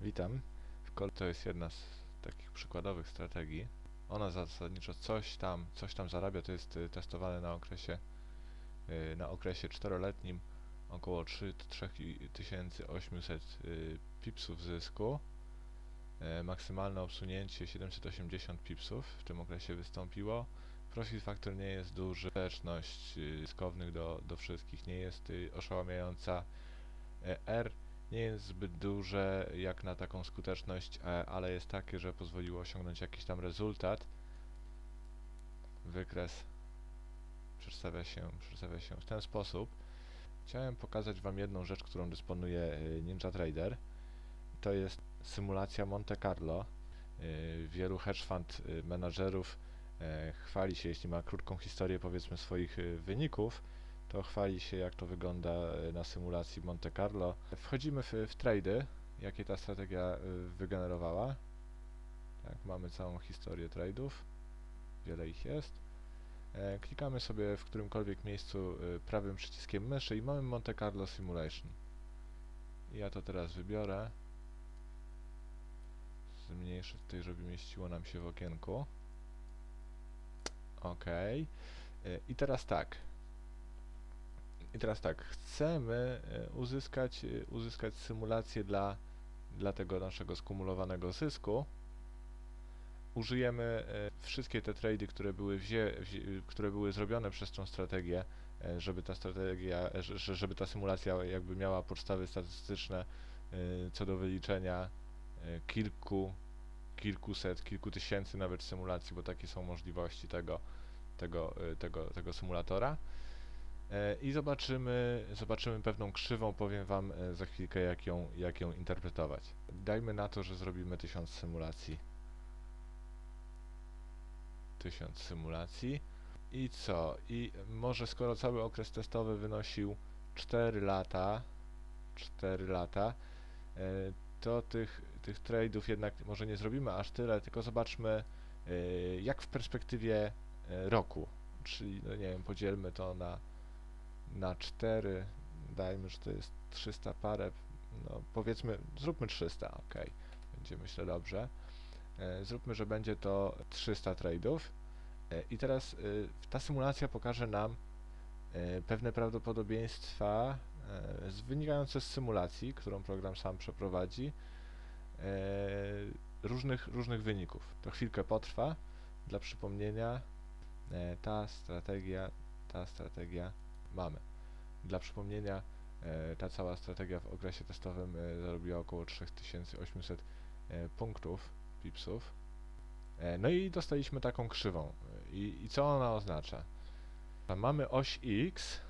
Witam. To jest jedna z takich przykładowych strategii. Ona zasadniczo coś tam, coś tam zarabia, to jest y, testowane na okresie, y, na okresie czteroletnim około 3 3800 y, pipsów zysku. Maksymalne obsunięcie 780 pipsów w tym okresie wystąpiło. Profit factor nie jest duży, y, zyskownych do, do wszystkich nie jest oszałamiająca. E, R nie jest zbyt duże jak na taką skuteczność, e, ale jest takie, że pozwoliło osiągnąć jakiś tam rezultat. Wykres przedstawia się, przedstawia się w ten sposób. Chciałem pokazać Wam jedną rzecz, którą dysponuje e, Ninja Trader. To jest symulacja Monte Carlo. E, Wielu hedge fund menadżerów chwali się, jeśli ma krótką historię powiedzmy swoich wyników, to chwali się jak to wygląda e, na symulacji Monte Carlo. Wchodzimy w, w trady, jakie ta strategia e, wygenerowała. Tak, mamy całą historię trade'ów, wiele ich jest. E, Klikamy sobie w którymkolwiek miejscu prawym przyciskiem myszy i mamy Monte Carlo Simulation. I Ja to teraz wybiorę. Zmniejszę tutaj, żeby mieściło nam się w okienku. OK. I teraz tak. I teraz tak, chcemy e, uzyskać, e, uzyskać symulację dla, dla tego naszego skumulowanego zysku. Użyjemy e, wszystkie te trady, które były, które były zrobione przez tą strategię, żeby ta strategia, że- że- żeby ta symulacja jakby miała podstawy statystyczne co do wyliczenia kilku, kilkuset, kilku tysięcy nawet symulacji, bo takie są możliwości tego, tego, tego, tego symulatora. E, I zobaczymy, zobaczymy pewną krzywą, powiem Wam e, za chwilkę jak ją, jak ją interpretować. Dajmy na to, że zrobimy 1000 symulacji. 1000 symulacji. I co? I może skoro cały okres testowy wynosił 4 lata, 4 lata, e, to tych, tych trade'ów jednak może nie zrobimy aż tyle, tylko zobaczmy jak w perspektywie roku. Czyli, no nie wiem, podzielmy to na na 4, dajmy, że to jest 300 parę, no powiedzmy, zróbmy 300, ok, będzie myślę dobrze. E, zróbmy, że będzie to 300 trade'ów e, i teraz e, ta symulacja pokaże nam pewne prawdopodobieństwa wynikające z symulacji, którą program sam przeprowadzi, różnych, różnych wyników. To chwilkę potrwa. Dla przypomnienia, ta strategia, ta strategia mamy. Dla przypomnienia, e, ta cała strategia w okresie testowym e, zarobiła około 3800 e, punktów, pipsów. No i dostaliśmy taką krzywą. I, I co ona oznacza? Mamy oś x,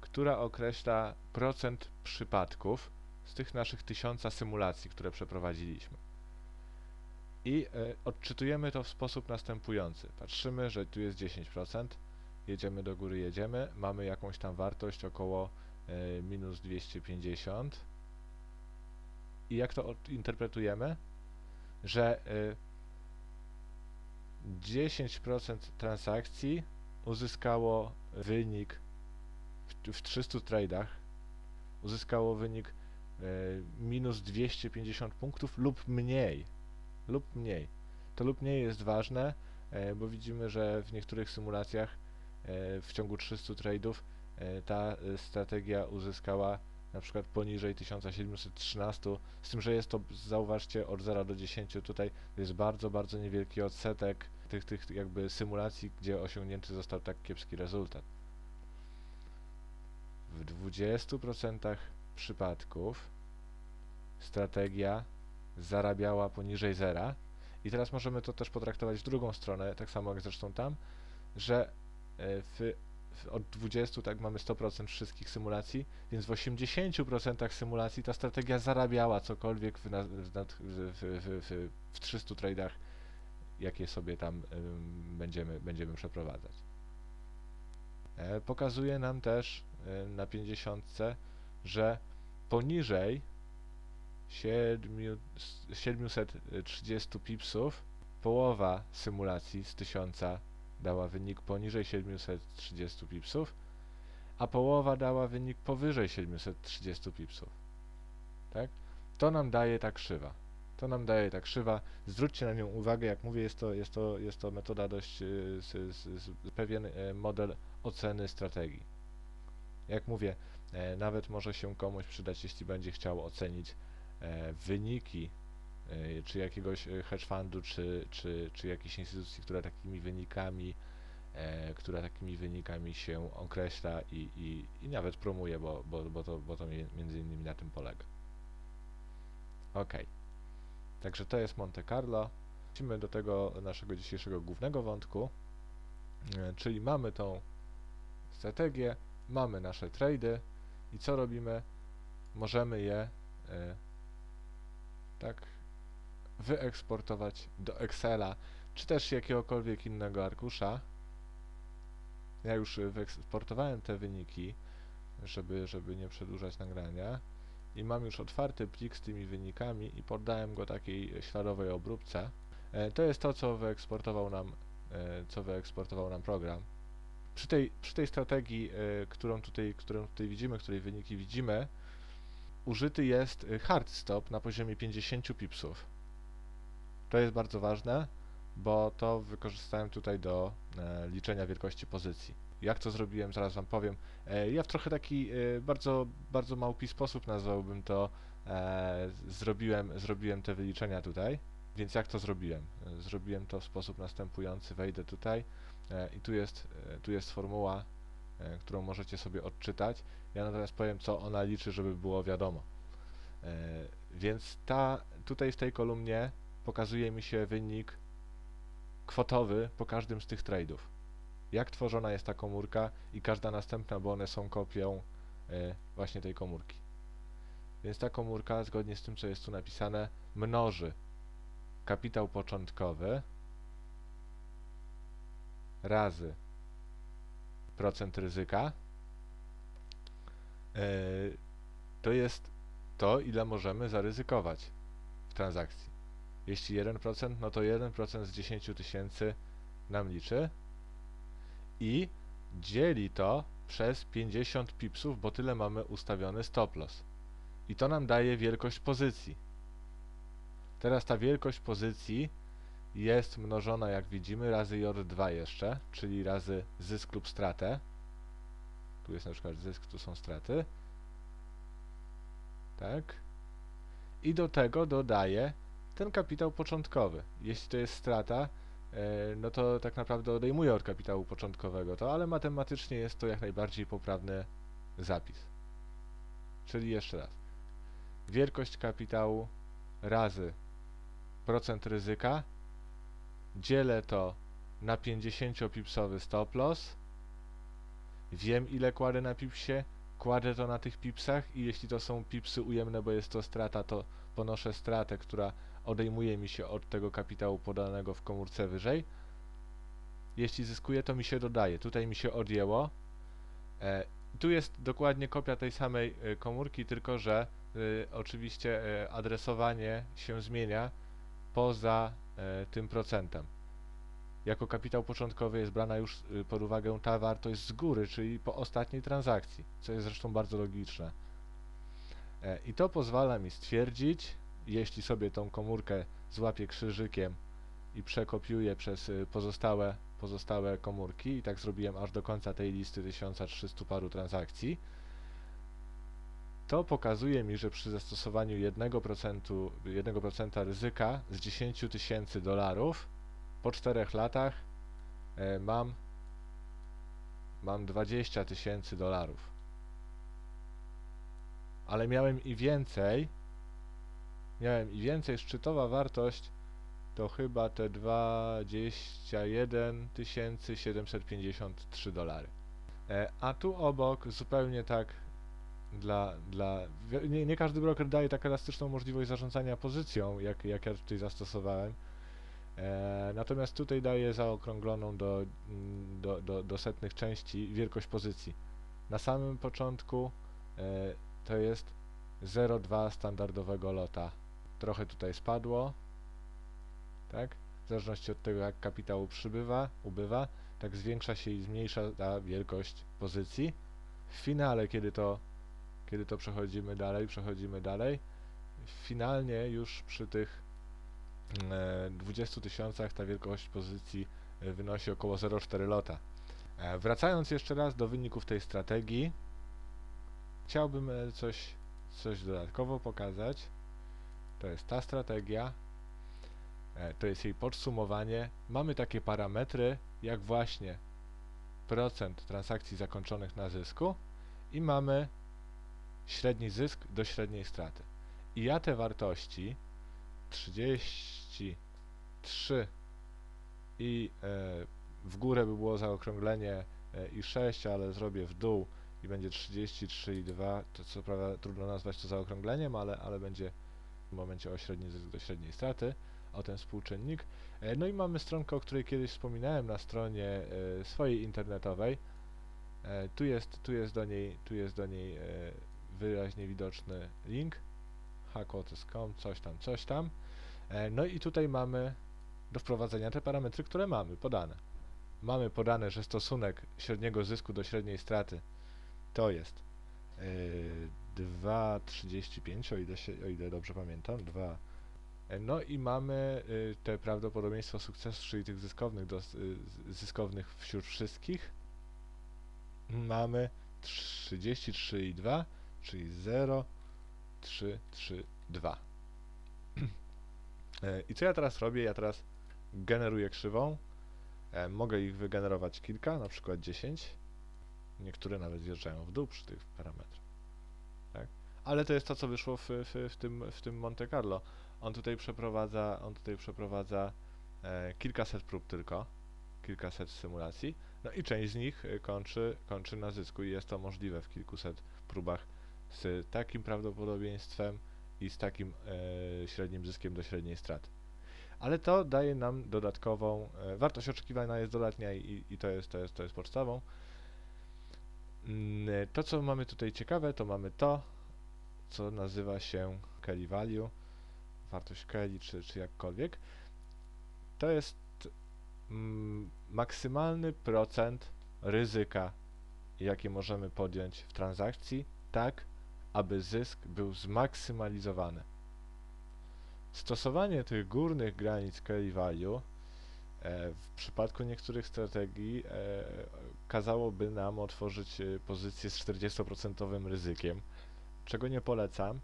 która określa procent przypadków z tych naszych tysiąca symulacji, które przeprowadziliśmy. I odczytujemy to w sposób następujący. Patrzymy, że tu jest 10%, jedziemy do góry, jedziemy, mamy jakąś tam wartość około e, minus 250 i jak to interpretujemy? Że e, 10% transakcji uzyskało wynik w, w 300 tradach uzyskało wynik e, minus 250 punktów lub mniej lub mniej. To lub mniej jest ważne, e, bo widzimy, że w niektórych symulacjach e, w ciągu 300 trade'ów e, ta e, strategia uzyskała na przykład poniżej 1713, z tym, że jest to, zauważcie, od 0 do 10 tutaj jest bardzo, bardzo niewielki odsetek tych, tych jakby symulacji, gdzie osiągnięty został tak kiepski rezultat. W 20% przypadków strategia zarabiała poniżej zera i teraz możemy to też potraktować w drugą stronę, tak samo jak zresztą tam, że e, w, w, od 20 tak mamy 100% wszystkich symulacji, więc w 80% symulacji ta strategia zarabiała cokolwiek w, na, w, w, w, w, w 300 tradeach, jakie sobie tam ym, będziemy, będziemy przeprowadzać. E, pokazuje nam też e, na 50, że poniżej 7, 730 pipsów, połowa symulacji z 1000 dała wynik poniżej 730 pipsów, a połowa dała wynik powyżej 730 pipsów. Tak? To nam daje ta krzywa. To nam daje ta krzywa. Zwróćcie na nią uwagę, jak mówię, jest to, jest to, jest to metoda dość, y, z, z, z, pewien e, model oceny strategii. Jak mówię, e, nawet może się komuś przydać, jeśli będzie chciał ocenić e, wyniki czy jakiegoś e, hedge fundu, czy, czy, czy jakiejś instytucji, która takimi wynikami, e, która takimi wynikami się określa i, i, i nawet promuje, bo, bo, bo, to, bo to mi- między innymi na tym polega. Ok. Także to jest Monte Carlo. Wrócimy do tego naszego dzisiejszego głównego wątku, e, czyli mamy tą strategię, mamy nasze trady i co robimy? Możemy je e, tak wyeksportować do Excela, czy też jakiegokolwiek innego arkusza. Ja już wyeksportowałem te wyniki, żeby, żeby nie przedłużać nagrania i mam już otwarty plik z tymi wynikami i poddałem go takiej śladowej obróbce. E, to jest to, co wyeksportował nam, e, co wyeksportował nam program. Przy tej, przy tej strategii, e, którą, tutaj, którą tutaj widzimy, której wyniki widzimy, użyty jest hard stop na poziomie 50 pipsów. To jest bardzo ważne, bo to wykorzystałem tutaj do e, liczenia wielkości pozycji. Jak to zrobiłem, zaraz Wam powiem. E, ja w trochę taki e, bardzo, bardzo małpi sposób nazwałbym to, e, zrobiłem, zrobiłem te wyliczenia tutaj. Więc jak to zrobiłem? E, Zrobiłem to w sposób następujący. Wejdę tutaj e, i tu jest, e, tu jest formuła, e, którą możecie sobie odczytać. Ja natomiast powiem, co ona liczy, żeby było wiadomo. E, Więc ta, tutaj w tej kolumnie pokazuje mi się wynik kwotowy po każdym z tych trade'ów. Jak tworzona jest ta komórka i każda następna, bo one są kopią e, właśnie tej komórki. Więc ta komórka, zgodnie z tym, co jest tu napisane, mnoży kapitał początkowy razy procent ryzyka. E, to jest to, ile możemy zaryzykować w transakcji. Jeśli 1%, no to 1% z 10 tysięcy nam liczy i dzieli to przez 50 pipsów, bo tyle mamy ustawiony stop loss. I to nam daje wielkość pozycji. Teraz ta wielkość pozycji jest mnożona, jak widzimy, razy J2 jeszcze, czyli razy zysk lub stratę. Tu jest na przykład zysk, tu są straty. Tak. I do tego dodaję ten kapitał początkowy. Jeśli to jest strata, e, no to tak naprawdę odejmuję od kapitału początkowego to, ale matematycznie jest to jak najbardziej poprawny zapis. Czyli jeszcze raz. Wielkość kapitału razy procent ryzyka dzielę to na 50-pipsowy stop loss wiem ile kładę na pipsie kładę to na tych pipsach i jeśli to są pipsy ujemne, bo jest to strata, to ponoszę stratę, która odejmuje mi się od tego kapitału podanego w komórce wyżej. Jeśli zyskuję, to mi się dodaje. Tutaj mi się odjęło. E, tu jest dokładnie kopia tej samej e, komórki, tylko że y, oczywiście e, adresowanie się zmienia poza e, tym procentem. Jako kapitał początkowy jest brana już pod uwagę ta wartość z góry, czyli po ostatniej transakcji, co jest zresztą bardzo logiczne. E, I to pozwala mi stwierdzić, jeśli sobie tą komórkę złapię krzyżykiem i przekopiuję przez y, pozostałe, pozostałe komórki, i tak zrobiłem aż do końca tej listy 1300 paru transakcji, to pokazuje mi, że przy zastosowaniu 1%, 1% ryzyka z 10 tysięcy dolarów po 4 latach e, mam mam 20 tysięcy dolarów. Ale miałem i więcej. Miałem i więcej. Szczytowa wartość to chyba te 21 753 dolary. E, a tu obok zupełnie tak dla, dla nie, nie każdy broker daje tak elastyczną możliwość zarządzania pozycją, jak, jak ja tutaj zastosowałem. E, natomiast tutaj daje zaokrągloną do, do, do, do setnych części wielkość pozycji. Na samym początku e, to jest 0,2 standardowego lota. Trochę tutaj spadło, tak? W zależności od tego, jak kapitału przybywa, ubywa, tak zwiększa się i zmniejsza ta wielkość pozycji. W finale, kiedy to, kiedy to przechodzimy dalej, przechodzimy dalej, finalnie już przy tych e, 20 tysiącach ta wielkość pozycji e, wynosi około 0,4 lota. E, wracając jeszcze raz do wyników tej strategii, chciałbym e, coś, coś dodatkowo pokazać. To jest ta strategia, e, to jest jej podsumowanie. Mamy takie parametry, jak właśnie procent transakcji zakończonych na zysku i mamy średni zysk do średniej straty. I ja te wartości 33 i e, w górę by było zaokrąglenie e, i 6, ale zrobię w dół i będzie 33 i 2. To co prawda trudno nazwać to zaokrągleniem, ale, ale będzie w momencie o średni zysk do średniej straty, o ten współczynnik. E, no i mamy stronkę, o której kiedyś wspominałem na stronie e, swojej internetowej. E, tu jest, tu jest do niej, tu jest do niej wyraźnie widoczny link hackotys.com, coś tam, coś tam. No i tutaj mamy do wprowadzenia te parametry, które mamy podane. Mamy podane, że stosunek średniego zysku do średniej straty to jest 2,35, o ile, o ile dobrze pamiętam, 2. E, No i mamy y, te prawdopodobieństwo sukcesu, czyli tych zyskownych, dos, y, zyskownych wśród wszystkich. Mamy 33,2, czyli 0, 3, 3, 2. E, I co ja teraz robię? Ja teraz generuję krzywą. E, mogę ich wygenerować kilka, na przykład 10. Niektóre nawet zjeżdżają w dół przy tych parametrach. Ale to jest to, co wyszło w, w, w, tym, w tym Monte Carlo. On tutaj przeprowadza, on tutaj przeprowadza e, kilkaset prób tylko, kilkaset symulacji, no i część z nich e, kończy, kończy na zysku i jest to możliwe w kilkuset próbach z takim prawdopodobieństwem i z takim e, średnim zyskiem do średniej straty. Ale to daje nam dodatkową, e, wartość oczekiwana jest dodatnia i, i to, jest, to, jest, to jest podstawą. Mm, To, co mamy tutaj ciekawe, to mamy to, co nazywa się Kelly Value, wartość Kelly, czy, czy jakkolwiek. To jest mm, maksymalny procent ryzyka, jakie możemy podjąć w transakcji, tak, aby zysk był zmaksymalizowany. Stosowanie tych górnych granic Kelly Value e, w przypadku niektórych strategii e, kazałoby nam otworzyć e, pozycję z 40% ryzykiem, czego nie polecam.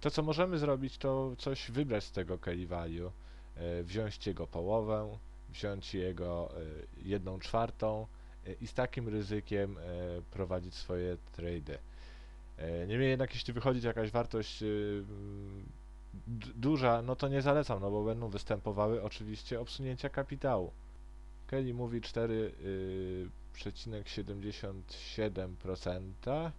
To, co możemy zrobić, to coś wybrać z tego Kelly Value, e, wziąć jego połowę, wziąć jego e, jedną czwartą e, i z takim ryzykiem e, prowadzić swoje trady. E, Niemniej jednak, jeśli wychodzi jakaś wartość duża, no to nie zalecam, no bo będą występowały oczywiście obsunięcia kapitału. Kelly mówi 4,77%.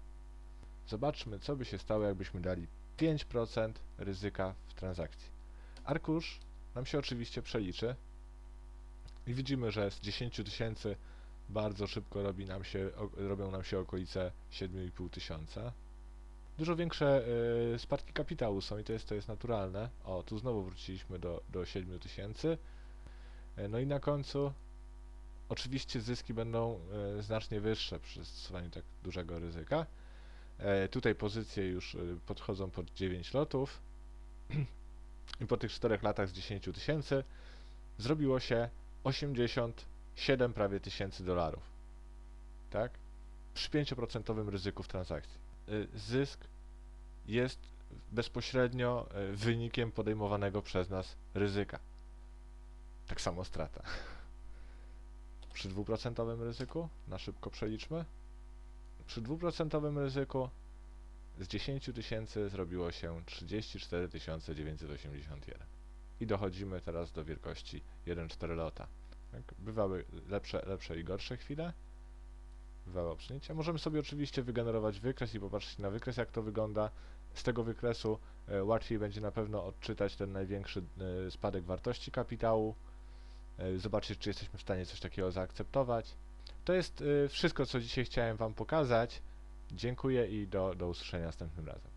Zobaczmy, co by się stało, jakbyśmy dali 5% ryzyka w transakcji. Arkusz nam się oczywiście przeliczy i widzimy, że z 10 tysięcy bardzo szybko robi nam się, robią nam się okolice 7,5 tysiąca. Dużo większe y, spadki kapitału są i to jest, to jest naturalne. O, tu znowu wróciliśmy do, do 7 tysięcy. E, No i na końcu oczywiście zyski będą e, znacznie wyższe przy stosowaniu tak dużego ryzyka. E, tutaj pozycje już y, podchodzą pod 9 lotów i po tych 4 latach z 10 tysięcy zrobiło się 87 prawie tysięcy dolarów. Tak? Przy 5% ryzyku w transakcji. Y, Zysk jest bezpośrednio wynikiem podejmowanego przez nas ryzyka. Tak samo strata. Przy 2% ryzyku, na szybko przeliczmy, przy 2% ryzyku z 10 tysięcy zrobiło się 34 981. I dochodzimy teraz do wielkości 1,4 lota. Tak? Bywały lepsze, lepsze i gorsze chwile, bywały obsunięcia. Możemy sobie oczywiście wygenerować wykres i popatrzeć na wykres, jak to wygląda. Z tego wykresu e, łatwiej będzie na pewno odczytać ten największy e, spadek wartości kapitału, e, zobaczyć, czy jesteśmy w stanie coś takiego zaakceptować. To jest e, wszystko, co dzisiaj chciałem Wam pokazać. Dziękuję i do, do usłyszenia następnym razem.